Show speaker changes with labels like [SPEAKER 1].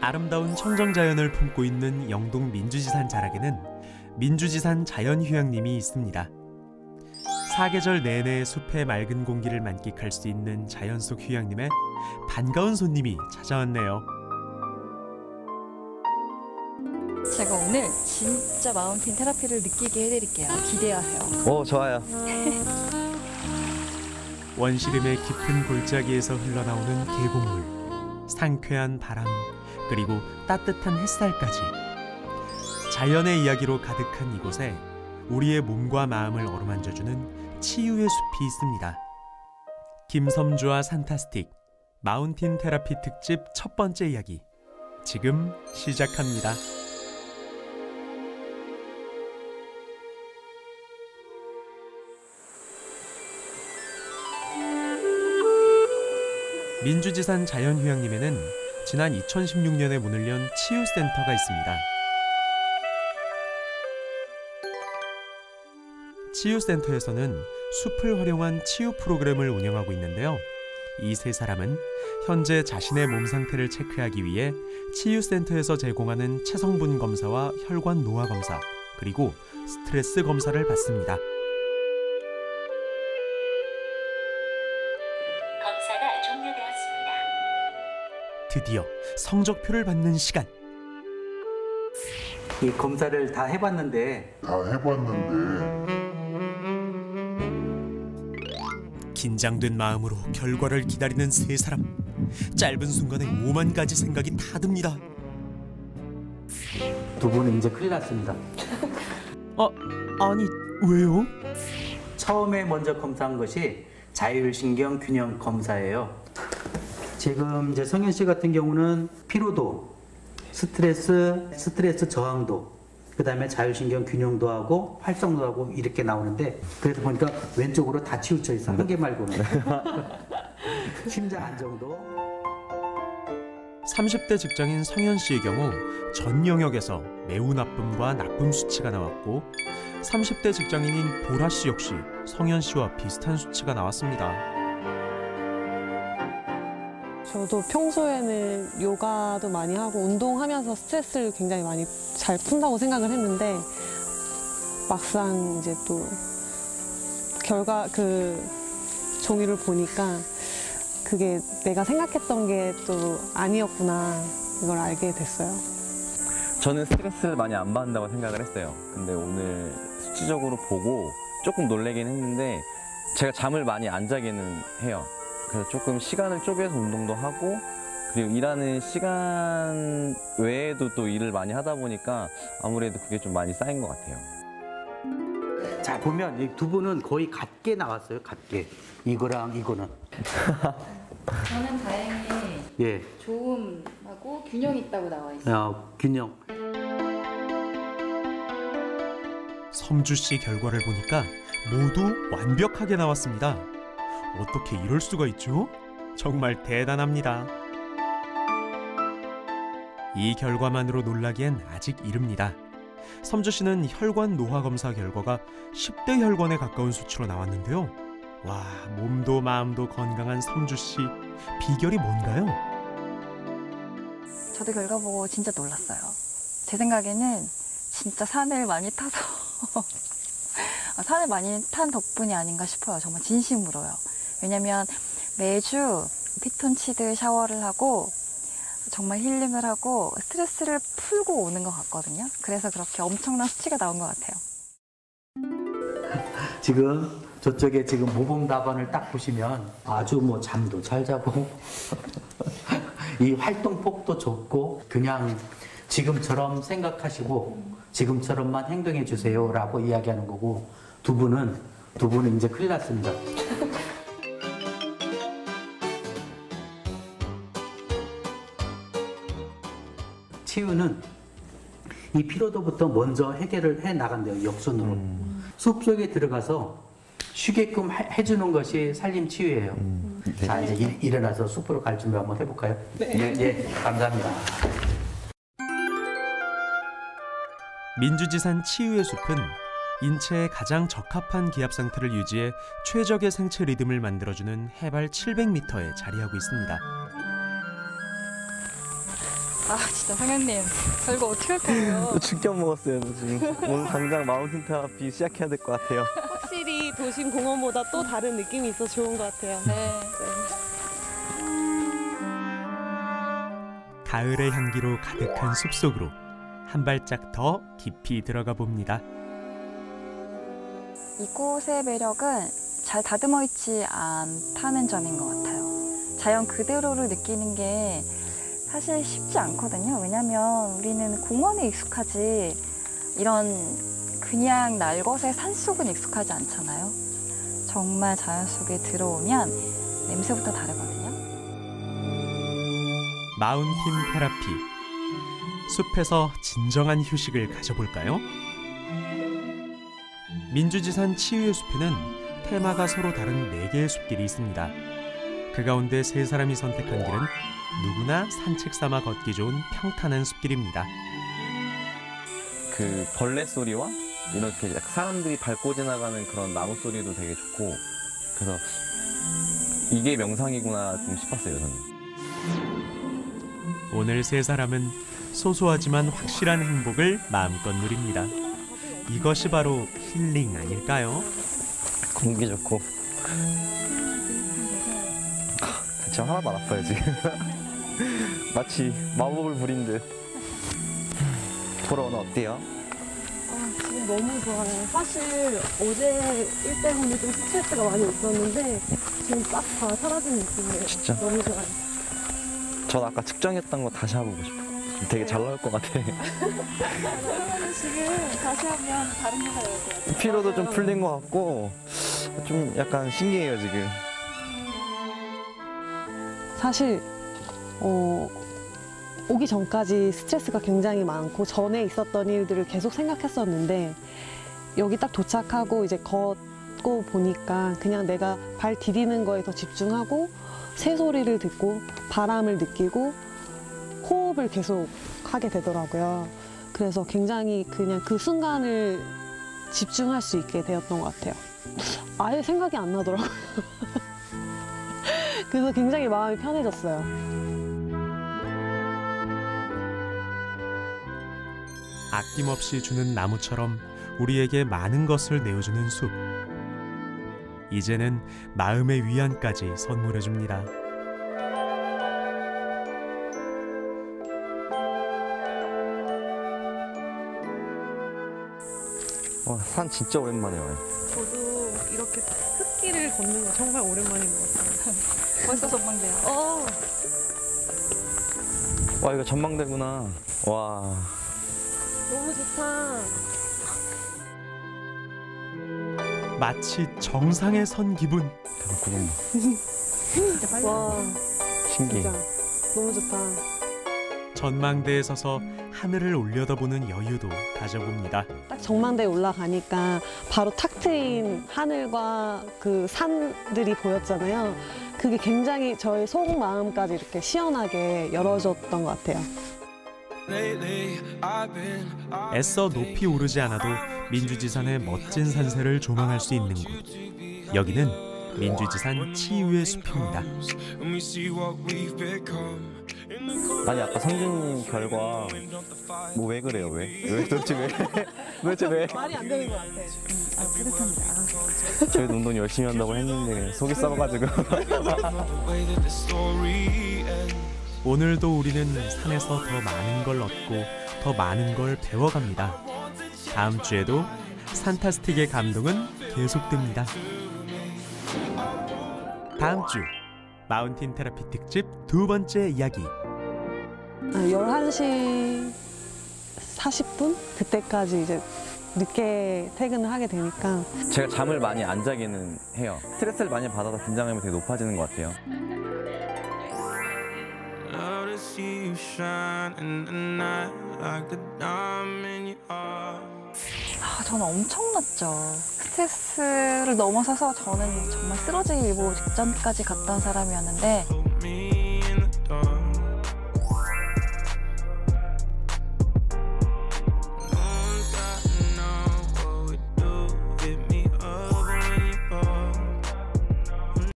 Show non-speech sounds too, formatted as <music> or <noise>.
[SPEAKER 1] 아름다운 청정자연을 품고 있는 영동 민주지산 자락에는 민주지산 자연휴양림이 있습니다. 사계절 내내 숲의 맑은 공기를 만끽할 수 있는 자연 속 휴양림에 반가운 손님이 찾아왔네요.
[SPEAKER 2] 제가 오늘 진짜 마운틴 테라피를 느끼게 해드릴게요. 기대하세요.
[SPEAKER 3] 오 좋아요. <laughs>
[SPEAKER 1] 원시름의 깊은 골짜기에서 흘러나오는 계곡물, 상쾌한 바람, 그리고 따뜻한 햇살까지 자연의 이야기로 가득한 이곳에 우리의 몸과 마음을 어루만져주는 치유의 숲이 있습니다. 김섬주와 산타스틱 마운틴 테라피 특집 첫 번째 이야기 지금 시작합니다. 민주지산 자연휴양림에는 지난 2016년에 문을 연 치유센터가 있습니다. 치유센터에서는 숲을 활용한 치유 프로그램을 운영하고 있는데요. 이 세 사람은 현재 자신의 몸 상태를 체크하기 위해 치유센터에서 제공하는 체성분 검사와 혈관 노화 검사, 그리고 스트레스 검사를 받습니다. 드디어 성적표를 받는 시간.
[SPEAKER 4] 이 검사를 다 해봤는데
[SPEAKER 5] 다 해봤는데
[SPEAKER 1] 긴장된 마음으로 결과를 기다리는 세 사람. 짧은 순간에 오만 가지 생각이 다 듭니다.
[SPEAKER 4] 두 분은 이제 큰일 났습니다.
[SPEAKER 1] 아, 아니 왜요?
[SPEAKER 4] 처음에 먼저 검사한 것이 자율신경 균형 검사예요. 지금 이제 성현 씨 같은 경우는 피로도, 스트레스, 스트레스 저항도, 그 다음에 자율신경 균형도 하고 활성도 하고 이렇게 나오는데 그래서 보니까 왼쪽으로 다 치우쳐 있어. 한 개 말고는. <laughs> 심장 안정도.
[SPEAKER 1] 30대 직장인 성현 씨의 경우 전 영역에서 매우 나쁨과 나쁨 수치가 나왔고 30대 직장인인 보라 씨 역시 성현 씨와 비슷한 수치가 나왔습니다.
[SPEAKER 6] 저도 평소에는 요가도 많이 하고 운동하면서 스트레스를 굉장히 많이 잘 푼다고 생각을 했는데 막상 이제 또 결과 그 종이를 보니까 그게 내가 생각했던 게 또 아니었구나 이걸 알게 됐어요.
[SPEAKER 3] 저는 스트레스 많이 안 받는다고 생각을 했어요. 근데 오늘 수치적으로 보고 조금 놀래긴 했는데 제가 잠을 많이 안 자기는 해요. 그래서 조금 시간을 쪼개서 운동도 하고 그리고 일하는 시간 외에도 또 일을 많이 하다 보니까 아무래도 그게 좀 많이 쌓인 것 같아요.
[SPEAKER 4] 자 보면 이 두 분은 거의 같게 나왔어요 같게 이거랑 이거는 <laughs>
[SPEAKER 2] 저는 다행히
[SPEAKER 4] 예
[SPEAKER 2] 좋음하고 균형 있다고 나와 있어요.
[SPEAKER 4] 어, 균형
[SPEAKER 1] 섬주 씨 결과를 보니까 모두 완벽하게 나왔습니다. 어떻게 이럴 수가 있죠? 정말 대단합니다. 이 결과만으로 놀라기엔 아직 이릅니다. 섬주 씨는 혈관 노화 검사 결과가 10대 혈관에 가까운 수치로 나왔는데요. 와, 몸도 마음도 건강한 섬주 씨 비결이 뭔가요?
[SPEAKER 2] 저도 결과 보고 진짜 놀랐어요. 제 생각에는 진짜 산을 많이 타서 <laughs> 아, 산을 많이 탄 덕분이 아닌가 싶어요. 정말 진심으로요. 왜냐면 매주 피톤치드 샤워를 하고 정말 힐링을 하고 스트레스를 풀고 오는 것 같거든요. 그래서 그렇게 엄청난 수치가 나온 것 같아요. <laughs>
[SPEAKER 4] 지금 저쪽에 지금 모범 답안을 딱 보시면 아주 뭐 잠도 잘 자고 <laughs> 이 활동 폭도 좋고 그냥 지금처럼 생각하시고 지금처럼만 행동해 주세요라고 이야기하는 거고 두 분은 두 분은 이제 큰일 났습니다. 이 피로도부터 먼저 해결을 해 나간대요 역순으로 숲 속에 들어가서 쉬게끔 해- 해주는 것이 살림 치유예요. 자 이제 일, 일어나서 숲으로 갈 준비 한번 해볼까요? 네. 예, 감사합니다.
[SPEAKER 1] 민주지산 치유의 숲은 인체에 가장 적합한 기압 상태를 유지해 최적의 생체 리듬을 만들어주는 해발 700m에 자리하고 있습니다.
[SPEAKER 2] 아 진짜 성현님 저희가 어떻게 할 거예요?
[SPEAKER 3] 충격 먹었어요, 저 지금. 오늘 당장 마운틴 테라피 시작해야 될 것 같아요.
[SPEAKER 6] 확실히 도심 공원보다 또 다른 느낌이 있어 좋은 것 같아요.
[SPEAKER 2] 네.
[SPEAKER 1] 가을의 향기로 가득한 숲속으로 한 발짝 더 깊이 들어가 봅니다.
[SPEAKER 2] 이곳의 매력은 잘 다듬어 있지 않다는 점인 것 같아요. 자연 그대로를 느끼는 게 사실 쉽지 않거든요. 왜냐면 우리는 공원에 익숙하지 이런 그냥 날것의 산속은 익숙하지 않잖아요. 정말 자연 속에 들어오면 냄새부터 다르거든요.
[SPEAKER 1] 마운틴 테라피. 숲에서 진정한 휴식을 가져볼까요? 민주지산 치유의 숲에는 테마가 서로 다른 네개의 숲길이 있습니다. 그 가운데 세 사람이 선택한 길은 누구나 산책 삼아 걷기 좋은 평탄한 숲길입니다.
[SPEAKER 3] 그 벌레 소리와 이렇게 사람들이 밟고 지나가는 그런 나무 소리도 되게 좋고 그래서 이게 명상이구나 좀 싶었어요 저는
[SPEAKER 1] 오늘 세 사람은 소소하지만 확실한 행복을 마음껏 누립니다. 이것이 바로 힐링 아닐까요?
[SPEAKER 3] 공기 좋고 진짜 하나도 안 아파요 지금 <laughs> 마치 마법을 부린 듯 돌아오는 어때요?
[SPEAKER 6] 아, 지금 너무 좋아요. 사실 어제 일 때문에 좀 스트레스가 많이 있었는데 지금 싹다 사라진 느낌이에요.
[SPEAKER 3] 진짜?
[SPEAKER 6] 너무 좋아요.
[SPEAKER 3] 전 아까 측정했던 거 다시 해보고 싶어요 되게 잘 나올 것 같아
[SPEAKER 2] 지금 다시 하면 다른 거 해야 것 같아요.
[SPEAKER 3] 피로도 좀 풀린 것 같고 좀 약간 신기해요 지금
[SPEAKER 6] 사실 어, 오기 전까지 스트레스가 굉장히 많고 전에 있었던 일들을 계속 생각했었는데 여기 딱 도착하고 이제 걷고 보니까 그냥 내가 발 디디는 거에 더 집중하고 새소리를 듣고 바람을 느끼고 호흡을 계속 하게 되더라고요. 그래서 굉장히 그냥 그 순간을 집중할 수 있게 되었던 것 같아요. 아예 생각이 안 나더라고요. <laughs> 그래서 굉장히 마음이 편해졌어요.
[SPEAKER 1] 아낌없이 주는 나무처럼 우리에게 많은 것을 내어주는 숲. 이제는 마음의 위안까지 선물해 줍니다.
[SPEAKER 3] 와, 산 진짜 오랜만에 와요
[SPEAKER 6] 저도 이렇게 흙길을 걷는 거 정말 오랜만인 것 같아요.
[SPEAKER 2] 벌써 전망돼요.
[SPEAKER 6] 어,
[SPEAKER 3] 와 이거 전망대구나 와
[SPEAKER 6] 좋다.
[SPEAKER 1] 마치 정상에 선 기분.
[SPEAKER 3] 대박 구름 봐
[SPEAKER 2] 진짜 빨리.
[SPEAKER 6] 와,
[SPEAKER 3] 신기해
[SPEAKER 6] 진짜 너무 좋다.
[SPEAKER 1] 전망대에 서서 하늘을 올려다보는 여유도 가져봅니다.
[SPEAKER 6] 딱 정망대에 올라가니까 바로 탁 트인 하늘과 그 산들이 보였잖아요. 그게 굉장히 저의 속마음까지 이렇게 시원하게 열어줬던 것 같아요.
[SPEAKER 1] 애써 높이 오르지 않아도 민주지산의 멋진 산세를 조망할 수 있는 곳. 여기는 민주지산 치유의 숲입니다.
[SPEAKER 3] 아니 아까 성준님 결과 뭐 왜 그래요 왜? 왜 도대체 왜? <laughs> 도대체 왜?
[SPEAKER 6] 말이 안 되는 것 같아.
[SPEAKER 2] 아, 뿌듯합니다.
[SPEAKER 3] 저희도 운동 열심히 한다고 했는데 속이 썩어가지고 <laughs>
[SPEAKER 1] 오늘도 우리는 산에서 더 많은 걸 얻고 더 많은 걸 배워갑니다. 다음 주에도 산타스틱의 감동은 계속됩니다. 다음 주 마운틴 테라피 특집 두 번째 이야기.
[SPEAKER 6] 아, 11시 40분? 그때까지 이제 늦게 퇴근을 하게 되니까
[SPEAKER 3] 제가 잠을 많이 안 자기는 해요 스트레스를 많이 받아서 긴장감이 되게 높아지는 것 같아요
[SPEAKER 7] see you shine in the night like the diamond you are.
[SPEAKER 2] 아, 저는 엄청났죠. 스트레스를 넘어서서 저는 정말 쓰러지기 일보 직전까지 갔던 사람이었는데